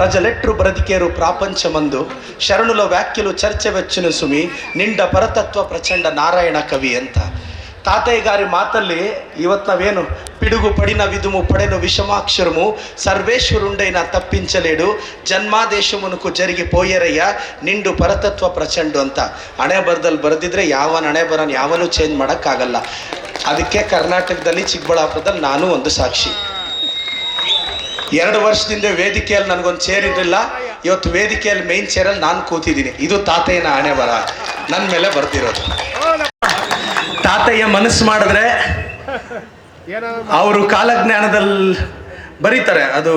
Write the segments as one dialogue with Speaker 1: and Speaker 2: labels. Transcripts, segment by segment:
Speaker 1: ప్రజలెట్రు బ్రతికేరు ಶರಣುಲ శరణుల ಚರ್ಚೆ చర్చవెచ్చును ಸುಮಿ, ನಿಂಡ ಪರತತ್ವ ಪ್ರಚಂಡ ನಾರಾಯಣ ಕವಿ ಅಂತ. ತಾತೇಗಾರಿ ಮಾತಲ್ಲಿ ಇವತ್ತು ನಾವೇನು, ಪಿಡುಗು ಪಡಿನ ವಿದುಮು ಪಡೆನು ವಿಷಮಾಕ್ಷರము ಸರ್ವೇಶ್ವರುండైన ತಪ್ಪಿಂಚಲೇಡು, ಜನ್ಮಾದೇಶಮುನಕು ಜರಿಗೆ ಪೋಯರಯ್ಯ, ನಿಂಡು ಪರತತ್ವ ಪ್ರಚಂಡು ಅಂತ. ಹಣೆ ಬರದಲ್ಲಿ ಬರೆದಿದ್ರೆ ಯಾವ ಹಣೆ ಬರನ್ ಯಾವನೂ ಚೇಂಜ್ ಮಾಡೋಕ್ಕಾಗಲ್ಲ. ಅದಕ್ಕೆ ಕರ್ನಾಟಕದಲ್ಲಿ ಚಿಕ್ಕಬಳ್ಳಾಪುರದಲ್ಲಿ ನಾನು ಒಂದು ಸಾಕ್ಷಿ. ಎರಡು ವರ್ಷದಿಂದ ವೇದಿಕೆಯಲ್ಲಿ ನನಗೊಂದು ಚೇರ್ ಇರಲಿಲ್ಲ. ಇವತ್ತು ವೇದಿಕೆಯಲ್ಲಿ ಮೇನ್ ಚೇರಲ್ಲಿ ನಾನು ಕೂತಿದ್ದೀನಿ. ಇದು ತಾತಯ್ಯನ ಆಣೆ ಬರ. ನನ್ನ ಮೇಲೆ ಬರ್ತಿರೋದು ತಾತಯ್ಯ ಮನಸ್ಸು ಮಾಡಿದ್ರೆ ಅವರು ಕಾಲಜ್ಞಾನದಲ್ಲಿ ಬರೀತಾರೆ. ಅದು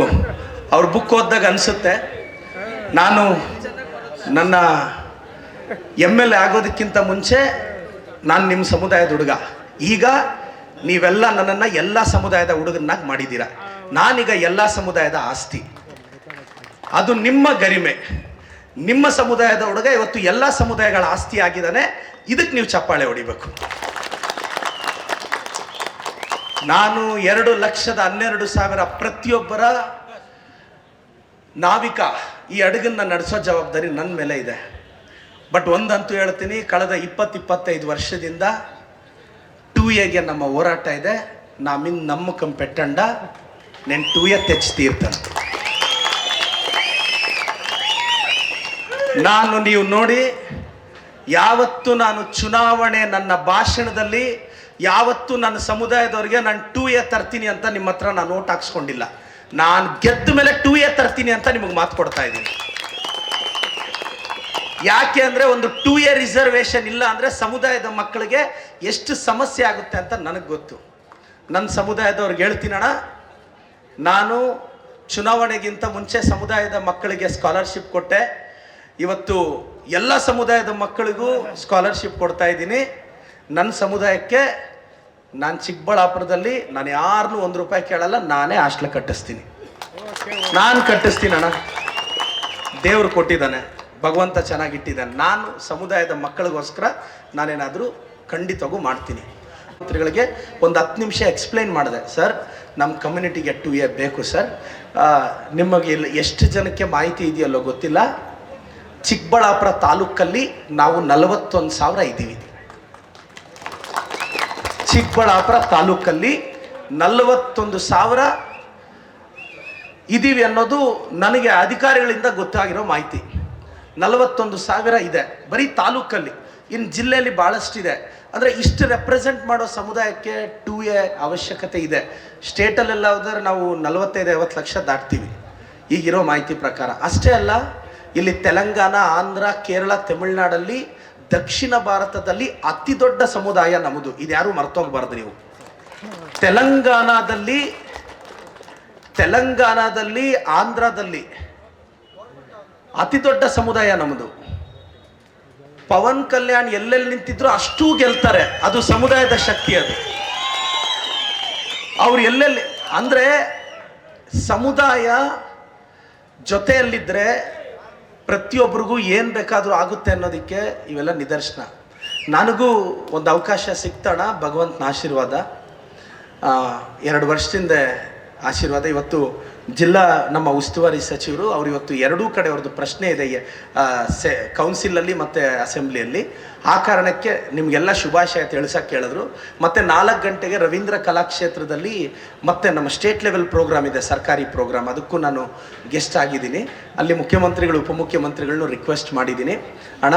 Speaker 1: ಅವ್ರ ಬುಕ್ ಓದಿದಾಗ ಅನಿಸುತ್ತೆ. ನಾನು ನನ್ನ ಎಂ ಎಲ್ ಆಗೋದಕ್ಕಿಂತ ಮುಂಚೆ ನಾನು ನಿಮ್ಮ ಸಮುದಾಯದ ಹುಡುಗ. ಈಗ ನೀವೆಲ್ಲ ನನ್ನನ್ನು ಎಲ್ಲ ಸಮುದಾಯದ ಹುಡುಗನಾಗಿ ಮಾಡಿದ್ದೀರ. ನಾನೀಗ ಎಲ್ಲ ಸಮುದಾಯದ ಆಸ್ತಿ. ಅದು ನಿಮ್ಮ ಗರಿಮೆ. ನಿಮ್ಮ ಸಮುದಾಯದ ಹುಡುಗ ಇವತ್ತು ಎಲ್ಲ ಸಮುದಾಯಗಳ ಆಸ್ತಿ ಆಗಿದ್ದಾನೆ. ಇದಕ್ಕೆ ನೀವು ಚಪ್ಪಾಳೆ ಹೊಡಿಬೇಕು. ನಾನು ಎರಡು ಲಕ್ಷದ ಹನ್ನೆರಡು ಸಾವಿರ ಪ್ರತಿಯೊಬ್ಬರ ನಾವಿಕ ಈ ಅಡುಗನ್ನ ನಡೆಸೋ ಜವಾಬ್ದಾರಿ ನನ್ನ ಮೇಲೆ ಇದೆ. ಬಟ್ ಒಂದಂತೂ ಹೇಳ್ತೀನಿ, ಕಳೆದ ಇಪ್ಪತ್ತು ಇಪ್ಪತ್ತೈದು ವರ್ಷದಿಂದ ಟೂ ಎಗೆ ನಮ್ಮ ಹೋರಾಟ ಇದೆ. ನಾಮಿನ್ ನಮ್ಮ ಕಂಪೆಟ್ಟಂಡ నేను టూ ఇయర్ తెచ్చి తీరుతాను ನಾನು ನೀವು ನೋಡಿ ಯಾವತ್ತು ನಾನು ಚುನಾವಣೆ ನನ್ನ ಭಾಷಣದಲ್ಲಿ ಯಾವತ್ತು ನನ್ನ ಸಮುದಾಯದವ್ರಿಗೆ ನಾನು ಟೂ ಎ ತರ್ತೀನಿ ಅಂತ ನಿಮ್ಮ ಹತ್ರ ನಾನು ನೋಟ್ ಹಾಕ್ಸ್ಕೊಂಡಿಲ್ಲ ನಾನು ಗೆದ್ದ ಮೇಲೆ ಟೂ ಎ ತರ್ತೀನಿ ಅಂತ ನಿಮಗೆ ಮಾತು ಕೊಡ್ತಾ ಇದ್ದೀನಿ ಯಾಕೆ ಅಂದರೆ ಒಂದು ಟೂ ಎ ರಿಸರ್ವೇಷನ್ ಇಲ್ಲ ಅಂದರೆ ಸಮುದಾಯದ ಮಕ್ಕಳಿಗೆ ಎಷ್ಟು ಸಮಸ್ಯೆ ಆಗುತ್ತೆ ಅಂತ ನನಗೆ ಗೊತ್ತು ನನ್ನ ಸಮುದಾಯದವ್ರಿಗೆ ಹೇಳ್ತೀನಣ್ಣ ನಾನು ಚುನಾವಣೆಗಿಂತ ಮುಂಚೆ ಸಮುದಾಯದ ಮಕ್ಕಳಿಗೆ ಸ್ಕಾಲರ್ಶಿಪ್ ಕೊಟ್ಟೆ. ಇವತ್ತು ಎಲ್ಲ ಸಮುದಾಯದ ಮಕ್ಕಳಿಗೂ ಸ್ಕಾಲರ್ಶಿಪ್ ಕೊಡ್ತಾ ಇದ್ದೀನಿ. ನನ್ನ ಸಮುದಾಯಕ್ಕೆ ನಾನು ಚಿಕ್ಕಬಳ್ಳಾಪುರದಲ್ಲಿ ನಾನು ಯಾರನ್ನೂ ಒಂದು ರೂಪಾಯಿ ಕೇಳಲ್ಲ, ನಾನೇ ಹಾಸ್ಟ್ಲ್ ಕಟ್ಟಿಸ್ತೀನಿ. ನಾನು ಕಟ್ಟಿಸ್ತೀನಿ ಅಣ್ಣ. ದೇವ್ರು ಕೊಟ್ಟಿದ್ದಾನೆ, ಭಗವಂತ ಚೆನ್ನಾಗಿಟ್ಟಿದ್ದಾನೆ ನಾನು ಸಮುದಾಯದ ಮಕ್ಕಳಿಗೋಸ್ಕರ ನಾನೇನಾದರೂ ಖಂಡಿತವಾಗೂ ಮಾಡ್ತೀನಿ. ಮಂತ್ರಿಗಳಿಗೆ ಒಂದು ಹತ್ತು ನಿಮಿಷ ಎಕ್ಸ್ಪ್ಲೈನ್ ಮಾಡಿದೆ. ಸರ್ ನಮ್ಮ ಕಮ್ಯುನಿಟಿಗೆ ಟು ಎ ಬೇಕು ಸರ್. ನಿಮಗೆ ಇಲ್ಲಿ ಎಷ್ಟು ಜನಕ್ಕೆ ಮಾಹಿತಿ ಇದೆಯಲ್ಲೋ ಗೊತ್ತಿಲ್ಲ. ಚಿಕ್ಕಬಳ್ಳಾಪುರ ತಾಲೂಕಲ್ಲಿ ನಾವು ನಲವತ್ತೊಂದು ಸಾವಿರ ಇದ್ದೀವಿ. ಚಿಕ್ಕಬಳ್ಳಾಪುರ ತಾಲೂಕಲ್ಲಿ ನಲವತ್ತೊಂದು ಸಾವಿರ ಇದ್ದೀವಿ ಅನ್ನೋದು ನನಗೆ ಅಧಿಕಾರಿಗಳಿಂದ ಗೊತ್ತಾಗಿರೋ ಮಾಹಿತಿ. ನಲವತ್ತೊಂದು ಸಾವಿರ ಇದೆ. ಬರೀ ತಾಲೂಕಲ್ಲಿ. ಇನ್ನು ಜಿಲ್ಲೆಯಲ್ಲಿ ಭಾಳಷ್ಟಿದೆ ಅಂದರೆ ಇಷ್ಟು ರೆಪ್ರೆಸೆಂಟ್ ಮಾಡೋ ಸಮುದಾಯಕ್ಕೆ ಟೂ ಎ ಅವಶ್ಯಕತೆ ಇದೆ. ಸ್ಟೇಟಲ್ಲೆಲ್ಲ ಹೋದರೆ ನಾವು ನಲವತ್ತೈದು, ಐವತ್ತು ಲಕ್ಷ ದಾಟ್ತೀವಿ. ಈಗಿರೋ ಮಾಹಿತಿ ಪ್ರಕಾರ. ಅಷ್ಟೇ ಅಲ್ಲ, ಇಲ್ಲಿ ತೆಲಂಗಾಣ, ಆಂಧ್ರ, ಕೇರಳ, ತಮಿಳುನಾಡಲ್ಲಿ ದಕ್ಷಿಣ ಭಾರತದಲ್ಲಿ ಅತಿ ದೊಡ್ಡ ಸಮುದಾಯ ನಮ್ಮದು ಇದು ಯಾರು ಮರ್ತೋಗ್ಬಾರ್ದು ನೀವು. ತೆಲಂಗಾಣದಲ್ಲಿ ತೆಲಂಗಾಣದಲ್ಲಿ, ಆಂಧ್ರದಲ್ಲಿ ಅತಿ ದೊಡ್ಡ ಸಮುದಾಯ ನಮ್ಮದು ಪವನ್ ಕಲ್ಯಾಣ್ ಎಲ್ಲೆಲ್ಲಿ ನಿಂತಿದ್ರು ಅಷ್ಟೂ ಗೆಲ್ತಾರೆ. ಅದು ಸಮುದಾಯದ ಶಕ್ತಿ ಅದು. ಅವ್ರು ಎಲ್ಲೆಲ್ಲಿ ಅಂದ್ರೆ ಸಮುದಾಯ ಜೊತೆಯಲ್ಲಿದ್ದರೆ ಪ್ರತಿಯೊಬ್ಬರಿಗೂ ಏನು ಬೇಕಾದರೂ ಆಗುತ್ತೆ ಅನ್ನೋದಕ್ಕೆ ಇವೆಲ್ಲ ನಿದರ್ಶನ. ನನಗೂ ಒಂದು ಅವಕಾಶ ಸಿಗ್ತಾಣ, ಭಗವಂತನ ಆಶೀರ್ವಾದ. ಎರಡು ವರ್ಷದಿಂದ ಆಶೀರ್ವಾದ. ಇವತ್ತು ಜಿಲ್ಲಾ ನಮ್ಮ ಉಸ್ತುವಾರಿ ಸಚಿವರು, ಅವರು ಇವತ್ತು ಎರಡೂ ಕಡೆ ಅವ್ರದ್ದು ಪ್ರಶ್ನೆ ಇದೆ ಸೆ, ಕೌನ್ಸಿಲಲ್ಲಿ ಮತ್ತು ಅಸೆಂಬ್ಲಿಯಲ್ಲಿ. ಆ ಕಾರಣಕ್ಕೆ ನಿಮಗೆಲ್ಲ ಶುಭಾಶಯ ತಿಳಿಸೋಕೆ ಕೇಳಿದ್ರು. ಮತ್ತು ನಾಲ್ಕು ಗಂಟೆಗೆ ರವೀಂದ್ರ ಕಲಾಕ್ಷೇತ್ರದಲ್ಲಿ ಮತ್ತೆ ನಮ್ಮ ಸ್ಟೇಟ್ ಲೆವೆಲ್ ಪ್ರೋಗ್ರಾಮ್ ಇದೆ, ಸರ್ಕಾರಿ ಪ್ರೋಗ್ರಾಮ್. ಅದಕ್ಕೂ ನಾನು ಗೆಸ್ಟ್ ಆಗಿದ್ದೀನಿ. ಅಲ್ಲಿ ಮುಖ್ಯಮಂತ್ರಿಗಳು, ಉಪಮುಖ್ಯಮಂತ್ರಿಗಳನ್ನು ರಿಕ್ವೆಸ್ಟ್ ಮಾಡಿದ್ದೀನಿ. ಅಣ್ಣ,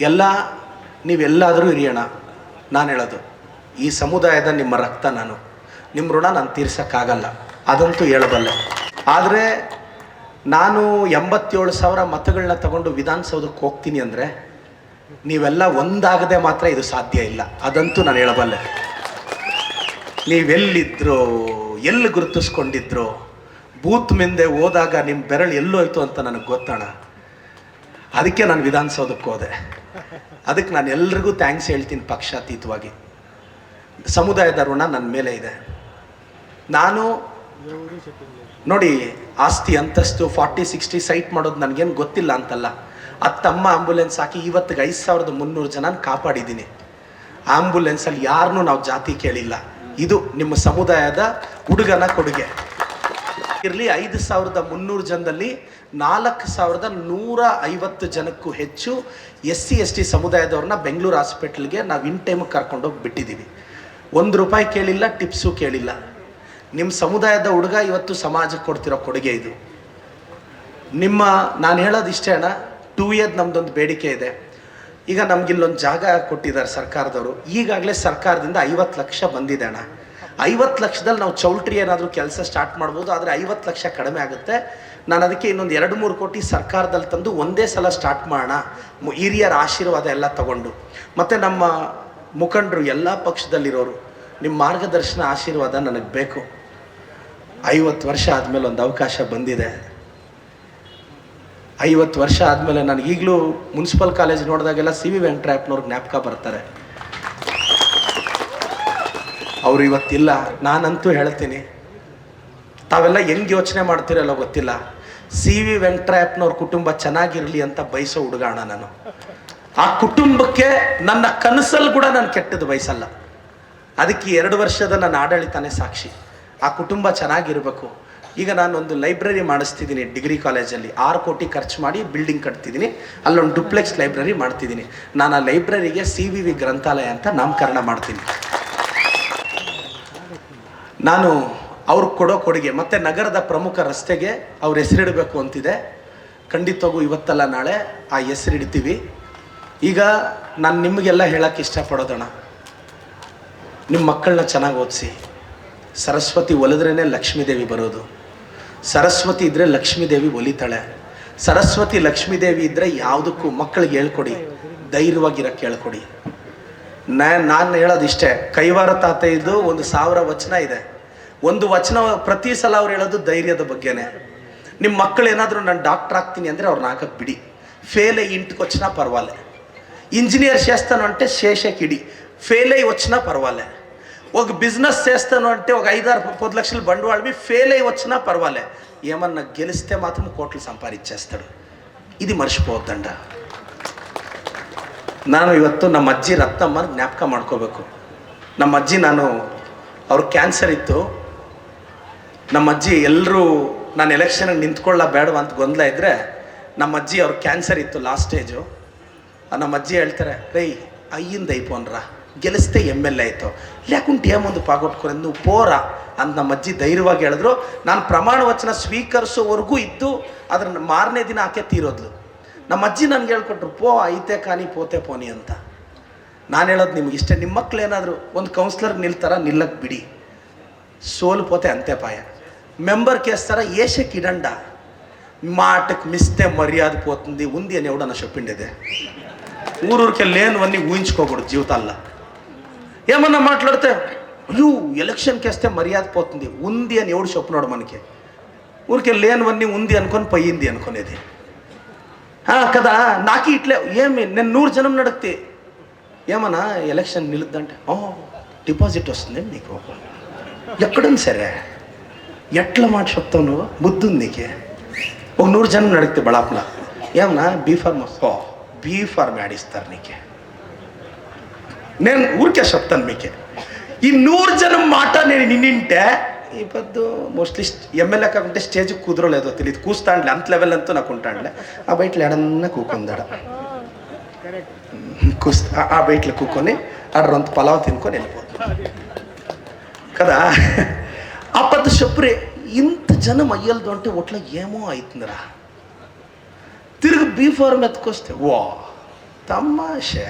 Speaker 1: ಎಲ್ಲ, ನೀವೆಲ್ಲಾದರೂ ಇರಿಯೋಣ ನಾನು ಹೇಳೋದು, ಈ ಸಮುದಾಯದ ನಿಮ್ಮ ರಕ್ತ ನಾನು. ನಿಮ್ಮ ಋಣ ನಾನು ತೀರ್ಸೋಕ್ಕಾಗಲ್ಲ. ಅದಂತೂ ಹೇಳಬಲ್ಲೆ. ಆದರೆ ನಾನು ಎಂಬತ್ತೇಳು ಸಾವಿರ ಮತಗಳನ್ನ ತಗೊಂಡು ವಿಧಾನಸೌಧಕ್ಕೆ ಹೋಗ್ತೀನಿ ಅಂದರೆ ನೀವೆಲ್ಲ ಒಂದಾಗದೆ ಮಾತ್ರ ಇದು ಸಾಧ್ಯ ಇಲ್ಲ. ಅದಂತೂ ನಾನು ಹೇಳಬಲ್ಲೆ. ನೀವೆಲ್ಲಿದ್ದರು ಎಲ್ಲಿ ಗುರುತಿಸ್ಕೊಂಡಿದ್ರು, ಬೂತ್ ಮುಂದೆ ಹೋದಾಗ ನಿಮ್ಮ ಬೆರಳು ಎಲ್ಲೋಯ್ತು ಅಂತ ನನಗೆ ಗೊತ್ತಣ ಅದಕ್ಕೆ ನಾನು ವಿಧಾನಸೌಧಕ್ಕೆ ಹೋದೆ. ಅದಕ್ಕೆ ನಾನು ಎಲ್ರಿಗೂ ಥ್ಯಾಂಕ್ಸ್ ಹೇಳ್ತೀನಿ ಪಕ್ಷಾತೀತವಾಗಿ. ಸಮುದಾಯದ ಋಣ ನನ್ನ ಮೇಲೆ ಇದೆ. ನಾನು ನೋಡಿ, ಆಸ್ತಿ ಅಂತಸ್ತು ಫಾರ್ಟಿ, ಸಿಕ್ಸ್ಟಿ ಸೈಟ್ ಮಾಡೋದು ನನಗೇನು ಗೊತ್ತಿಲ್ಲ ಅಂತಲ್ಲ. ಅತ್ತಮ್ಮ ಆಂಬುಲೆನ್ಸ್ ಹಾಕಿ ಇವತ್ತಿಗೆ ಐದು ಸಾವಿರದ ಮುನ್ನೂರು ಜನ ಕಾಪಾಡಿದ್ದೀನಿ. ಆಂಬುಲೆನ್ಸಲ್ಲಿ ಯಾರನ್ನೂ ನಾವು ಜಾತಿ ಕೇಳಿಲ್ಲ. ಇದು ನಿಮ್ಮ ಸಮುದಾಯದ ಹುಡುಗನ ಕೊಡುಗೆ. ಇರಲಿ ಐದು ಸಾವಿರದ ಮುನ್ನೂರು ಜನದಲ್ಲಿ ನಾಲ್ಕು ಸಾವಿರದ ನೂರ ಐವತ್ತು ಜನಕ್ಕೂ ಹೆಚ್ಚು ಎಸ್ ಸಿ ಎಸ್ ಟಿ ಸಮುದಾಯದವ್ರನ್ನ ಬೆಂಗಳೂರು ಹಾಸ್ಪಿಟ್ಲ್ಗೆ ನಾವು ಇನ್ ಟೈಮಿಗೆ ಕರ್ಕೊಂಡೋಗಿ ಬಿಟ್ಟಿದ್ದೀವಿ ಒಂದು ರೂಪಾಯಿ ಕೇಳಿಲ್ಲ, ಟಿಪ್ಸು ಕೇಳಿಲ್ಲ. ನಿಮ್ಮ ಸಮುದಾಯದ ಹುಡುಗ ಇವತ್ತು ಸಮಾಜಕ್ಕೆ ಕೊಡ್ತಿರೋ ಕೊಡುಗೆ ಇದು. ನಿಮ್ಮ, ನಾನು ಹೇಳೋದು ಇಷ್ಟೇ ಅಣ್ಣ ಟೂ ಇಯರ್ ನಮ್ದೊಂದು ಬೇಡಿಕೆ ಇದೆ. ಈಗ ನಮ್ಗಿಲ್ಲೊಂದು ಜಾಗ ಕೊಟ್ಟಿದ್ದಾರೆ ಸರ್ಕಾರದವರು. ಈಗಾಗಲೇ ಸರ್ಕಾರದಿಂದ ಐವತ್ತು ಲಕ್ಷ ಬಂದಿದೆ ಅಣ್ಣ. ಐವತ್ತು ಲಕ್ಷದಲ್ಲಿ ನಾವು ಚೌಲ್ಟ್ರಿ ಏನಾದರೂ ಕೆಲಸ ಸ್ಟಾರ್ಟ್ ಮಾಡ್ಬೋದು, ಆದರೆ ಐವತ್ತು ಲಕ್ಷ ಕಡಿಮೆ ಆಗುತ್ತೆ. ನಾನು ಅದಕ್ಕೆ ಇನ್ನೊಂದು ಎರಡು ಮೂರು ಕೋಟಿ ಸರ್ಕಾರದಲ್ಲಿ ತಂದು ಒಂದೇ ಸಲ ಸ್ಟಾರ್ಟ್ ಮಾಡೋಣ. ಹಿರಿಯರ ಆಶೀರ್ವಾದ ಎಲ್ಲ ತಗೊಂಡು. ಮತ್ತು ನಮ್ಮ ಮುಖಂಡರು ಎಲ್ಲ ಪಕ್ಷದಲ್ಲಿರೋರು ನಿಮ್ಮ ಮಾರ್ಗದರ್ಶನ ಆಶೀರ್ವಾದ ನನಗೆ ಬೇಕು. ಐವತ್ತು ವರ್ಷ ಆದಮೇಲೆ ಒಂದು ಅವಕಾಶ ಬಂದಿದೆ. ಐವತ್ತು ವರ್ಷ ಆದಮೇಲೆ ನನಗೆ ಈಗಲೂ ಮುನ್ಸಿಪಲ್ ಕಾಲೇಜ್ ನೋಡಿದಾಗೆಲ್ಲ ಸಿ ವಿ ವೆಂಕಟರಾಯಪ್ಪನವ್ರ ಜ್ಞಾಪಕ ಬರ್ತಾರೆ. ಅವರು ಇವತ್ತಿಲ್ಲ. ನಾನಂತೂ ಹೇಳ್ತೀನಿ. ತಾವೆಲ್ಲ ಹೆಂಗೆ ಯೋಚನೆ ಮಾಡ್ತೀರಲ್ಲ ಗೊತ್ತಿಲ್ಲ. ಸಿ ವಿ ವೆಂಕಟರಾಯಪ್ಪನವ್ರ ಕುಟುಂಬ ಚೆನ್ನಾಗಿರಲಿ ಅಂತ ಬಯಸೋ ಹುಡುಗಾಣ ನಾನು. ಆ ಕುಟುಂಬಕ್ಕೆ ನನ್ನ ಕನಸಲ್ಲಿ ಕೂಡ ನಾನು ಕೆಟ್ಟದ್ದು ಬಯಸಲ್ಲ. ಅದಕ್ಕೆ ಎರಡು ವರ್ಷದ ನನ್ನ ಆಡಳಿತನೇ ಸಾಕ್ಷಿ. ಆ ಕುಟುಂಬ ಚೆನ್ನಾಗಿರಬೇಕು. ಈಗ ನಾನೊಂದು ಲೈಬ್ರರಿ ಮಾಡಿಸ್ತಿದ್ದೀನಿ ಡಿಗ್ರಿ ಕಾಲೇಜಲ್ಲಿ. ಆರು ಕೋಟಿ ಖರ್ಚು ಮಾಡಿ ಬಿಲ್ಡಿಂಗ್ ಕಟ್ತಿದ್ದೀನಿ. ಅಲ್ಲೊಂದು ಡುಪ್ಲೆಕ್ಸ್ ಲೈಬ್ರರಿ ಮಾಡ್ತಿದ್ದೀನಿ. ನಾನು ಆ ಲೈಬ್ರರಿಗೆ ಸಿ ವಿ ವಿ ಗ್ರಂಥಾಲಯ ಅಂತ ನಾಮಕರಣ ಮಾಡ್ತೀನಿ. ನಾನು ಅವ್ರಿಗೆ ಕೊಡೋ ಕೊಡುಗೆ, ಮತ್ತು ನಗರದ ಪ್ರಮುಖ ರಸ್ತೆಗೆ ಅವ್ರ ಹೆಸರಿಡಬೇಕು ಅಂತಿದೆ. ಖಂಡಿತವಾಗೂ ಇವತ್ತಲ್ಲ ನಾಳೆ ಆ ಹೆಸರಿಡ್ತೀವಿ. ಈಗ ನಾನು ನಿಮಗೆಲ್ಲ ಹೇಳೋಕ್ಕೆ ಇಷ್ಟಪಡೋದಣ್ಣ. ನಿಮ್ಮ ಮಕ್ಕಳನ್ನ ಚೆನ್ನಾಗಿ ಓದಿಸಿ. ಸರಸ್ವತಿ ಒಲಿದ್ರೇ ಲಕ್ಷ್ಮೀದೇವಿ ಬರೋದು. ಸರಸ್ವತಿ ಇದ್ರೆ ಲಕ್ಷ್ಮೀದೇವಿ ಒಲಿತಾಳೆ. ಸರಸ್ವತಿ ಲಕ್ಷ್ಮೀದೇವಿ ಇದ್ರೆ ಯಾವುದಕ್ಕೂ ಮಕ್ಕಳಿಗೆ ಹೇಳ್ಕೊಡಿ ಧೈರ್ಯವಾಗಿರೋಕ್ಕೆ ಹೇಳ್ಕೊಡಿ. ನಾನು ಹೇಳೋದು ಇಷ್ಟೇ ಕೈವಾರ ತಾತೆಯದು ಒಂದು ಸಾವಿರ ವಚನ ಇದೆ. ಒಂದು ವಚನ ಪ್ರತಿ ಸಲ ಅವ್ರು ಹೇಳೋದು ಧೈರ್ಯದ ಬಗ್ಗೆನೇ. ನಿಮ್ಮ ಮಕ್ಕಳು ಏನಾದರೂ ನಾನು ಡಾಕ್ಟರ್ ಆಗ್ತೀನಿ ಅಂದರೆ ಅವ್ರನ್ನ ಹಾಕಕ್ಕೆ ಬಿಡಿ. ಫೇಲೆ ಇಂಟ್ಗೆ ವಚನ ಪರವಾಲೆ. ಇಂಜಿನಿಯರ್ ಶಾಸ್ತ್ರ ಅಂಟೆ ಶೇಷಕ್ಕಿಡಿ ಫೇಲೈ ವಚನ ಪರವಾಲೆ. ఒక బిజినెస్ చేస్తాను అంటే ఒక ఐదారు పది లక్షల బండవాళ్ళవి ఫెయిల్ అయ్యి వచ్చినా పర్వాలే ఏమన్నా గెలిస్తే మాత్రం కోట్లు సంపాదించేస్తాడు ఇది మర్చిపోవద్దండ ನಾನು ಇವತ್ತು ನಮ್ಮ ಅಜ್ಜಿ ರತ್ನಮ್ಮನ ಜ್ಞಾಪಕ ಮಾಡ್ಕೋಬೇಕು ನಮ್ಮ ಅಜ್ಜಿ ನಾನು ಅವ್ರ ಕ್ಯಾನ್ಸರ್ ಇತ್ತು ನಮ್ಮ ಅಜ್ಜಿ ಎಲ್ಲರೂ ನಾನು ಎಲೆಕ್ಷನ್ಗೆ ನಿಂತ್ಕೊಳ್ಳ ಬೇಡವ ಅಂತ ಗೊಂದಲ ಇದ್ದರೆ ನಮ್ಮ ಅಜ್ಜಿ ಅವ್ರ ಕ್ಯಾನ್ಸರ್ ಇತ್ತು ಲಾಸ್ಟ್ ಸ್ಟೇಜು ನಮ್ಮ ಅಜ್ಜಿ ಹೇಳ್ತಾರೆ ರೈ అయ్యింది అయిపోనరా గెలిస్తే ఎమ్మెల్యే అవుతావు లేకుంటే ఏముంది పాగొట్టుకుని నువ్వు పోరా ಅಂತ ನಮ್ಮ ಅಜ್ಜಿ ಧೈರ್ಯವಾಗಿ ಹೇಳಿದ್ರು ನಾನು ಪ್ರಮಾಣ ವಚನ ಸ್ವೀಕರಿಸೋವರೆಗೂ ಇದ್ದು ಅದ್ರ ಮಾರನೇ ದಿನ ಆಕೆ ತೀರೋದ್ಲು ನಮ್ಮ ಅಜ್ಜಿ ನನಗೆ ಹೇಳ್ಕೊಟ್ರು ಪೋ ಐತೆ ಕಾನಿ ಪೋತೆ ಪೋನಿ ಅಂತ ನಾನು ಹೇಳೋದು ನಿಮ್ಗೆ ಇಷ್ಟೇ ನಿಮ್ಮ ಮಕ್ಳು ಏನಾದರೂ ಒಂದು ಕೌನ್ಸಿಲರ್ ನಿಲ್ತಾರ ನಿಲ್ಲಕ್ಕೆ ಬಿಡಿ సోలిపోతే అంతే పాయ మెంబర్కి వేస్తారా ఏషకి ఇడండా మాటకు మిస్తే మర్యాద పోతుంది ఉంది అని ఎవడన్నా చెప్పిండేదే ఊరూరికి లేనివన్నీ ఊహించుకోకూడదు జీవితాల్లో ఏమన్నా మాట్లాడితే అయ్యో ఎలక్షన్కి వేస్తే మర్యాద పోతుంది. ఉంది అని ఎవడు చెప్పినాడు మనకి? ఊరికే లేనివన్నీ ఉంది అనుకొని పోయింది అనుకునేది. కదా నాకు ఇట్లే ఏమి నేను నూరు జనం నడితే ఏమన్నా ఎలక్షన్ నిలుద్దంటే ఓ డిపాజిట్ వస్తుంది నీకు? ఎక్కడుంది సరే? ఎట్లా మాట చెప్తావు నువ్వు? బుద్ధి ఉంది నీకే. ఒక నూరు జనం నడితే బళాప్ల ఏమన్నా బీ ఫార్మ్ ఓ బీ ఫార్మ్ ఆడిస్తారు నీకే. నేను ఊరికే చెప్తాను మీకే. ఈ నూరు జనం మాట నేను నిన్నింటే ఈ పెద్ద మోస్ట్లీ ఎమ్మెల్యే కాకుంటే స్టేజ్ కుదరలేదో తెలియదు కూస్తాండ్లే అంత లెవెల్ అంతా నాకు ఉంటాండ్లే ఆ బయటలో ఎడన్నా కూకుందాడ కూస్తా ఆ బయటలో కూకొని ఆడ రొంత పలావ్ తినుకొని వెళ్ళిపోతుంది కదా? ఆ పెద్ద చెప్పురే ఇంత జనం అయ్యలదు అంటే ఒట్ల ఏమో అవుతుందిరా తిరిగి బీ ఫార్మ్ ఎత్తుకొస్తే వా తమాషే.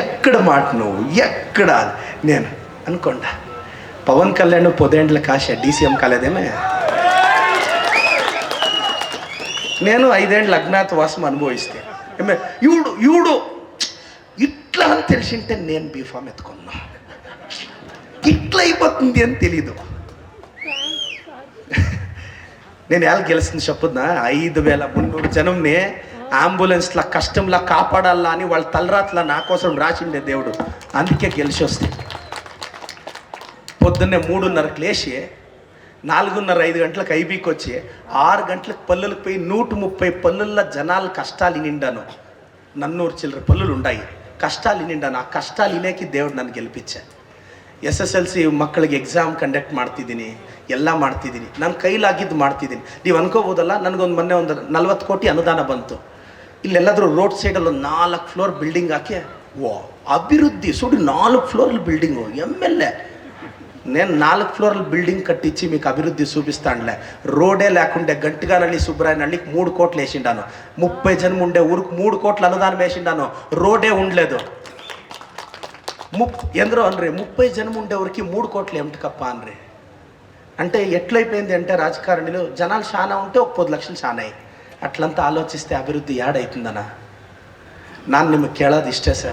Speaker 1: ఎక్కడ మాట నువ్వు? ఎక్కడ? నేను అనుకోండా పవన్ కళ్యాణ్ పొదేండ్ల కాశ డీసీఎం కాలేదేమే? నేను ఐదేండ్ల అజ్ఞాతవాసం అనుభవిస్తే. ఏమే ఇవుడు ఇవుడు ఇట్లా అని తెలిసింటే నేను బీఫామ్ ఎత్తుకున్నా. ఇట్లా అయిపోతుంది అని తెలీదు. నేను ఎలా గెలిచింది చెప్పుద్దా? ఐదు వేల మున్నూరు జనంని అంబులెన్స్లా కష్టంలా కాపాడాలా అని వాళ్ళ తలరాత్లా నా కోసం రాసిండే దేవుడు అందుకే గెలిచి వస్తే పొద్దున్నే మూడున్నరకు లేచి నాలుగున్నర ఐదు గంటలకు ఐబీకి వచ్చి ఆరు గంటలకు పల్లెలకు పోయి నూట ముప్పై పల్లెల్లో జనాల కష్టాలు నిండాను నన్నూరు చిల్లర పల్లెలు ఉన్నాయి కష్టాలు నిండాను ఆ కష్టాలు ఇనేకి దేవుడు నన్ను గెలిపించా ಎಸ್ ಎಸ್ ಎಲ್ ಸಿ ಮಕ್ಕಳಿಗೆ ಎಕ್ಸಾಮ್ ಕಂಡಕ್ಟ್ ಮಾಡ್ತಿದ್ದೀನಿ ಎಲ್ಲ ಮಾಡ್ತಿದ್ದೀನಿ ನನ್ನ ಕೈಲಾಗಿದ್ದು ಮಾಡ್ತಿದ್ದೀನಿ ನೀವು ಅನ್ಕೋಬೋದಲ್ಲ ನನಗೊಂದು ಮೊನ್ನೆ ಒಂದು ನಲ್ವತ್ತು ಕೋಟಿ ಅನುದಾನ ಬಂತು ಇಲ್ಲೆಲ್ಲಾದರೂ ರೋಡ್ ಸೈಡಲ್ಲಿ ಒಂದು ನಾಲ್ಕು ಫ್ಲೋರ್ ಬಿಲ್ಡಿಂಗ್ ಹಾಕಿ ಓ ಅಭಿವೃದ್ಧಿ ಸುಡಿ ನಾಲ್ಕು ಫ್ಲೋರಲ್ಲಿ ಬಿಲ್ಡಿಂಗು ಎಮ್ ಎಲ್ ಎ నేను నాలుగు ఫ్లోర్ల బిల్డింగ్ కట్టించి మీకు అభివృద్ధి చూపిస్తానులే రోడే లేకుండే గంటిగానల్లి సుబ్బరాయనహళ్ళికి మూడు కోట్లు వేసిండాను ముప్పై జనం ఉండే ఊరికి మూడు కోట్ల అనుదానం వేసిండాను రోడే ఉండలేదు ముప్ ఎందరో అన్రి ముప్పై జనం ఉండే ఊరికి మూడు కోట్లు ఏమిటికప్ప అన్రి అంటే ఎట్లయిపోయింది అంటే రాజకారణిలో జనాలు చాలా ఉంటే ఒక పది లక్షలు చాలా అయ్యి అట్లంతా ఆలోచిస్తే అభివృద్ధి యాడవుతుందనా ನಾನು ನಿಮಗೆ ಕೇಳೋದು ಇಷ್ಟೇ ಸರ್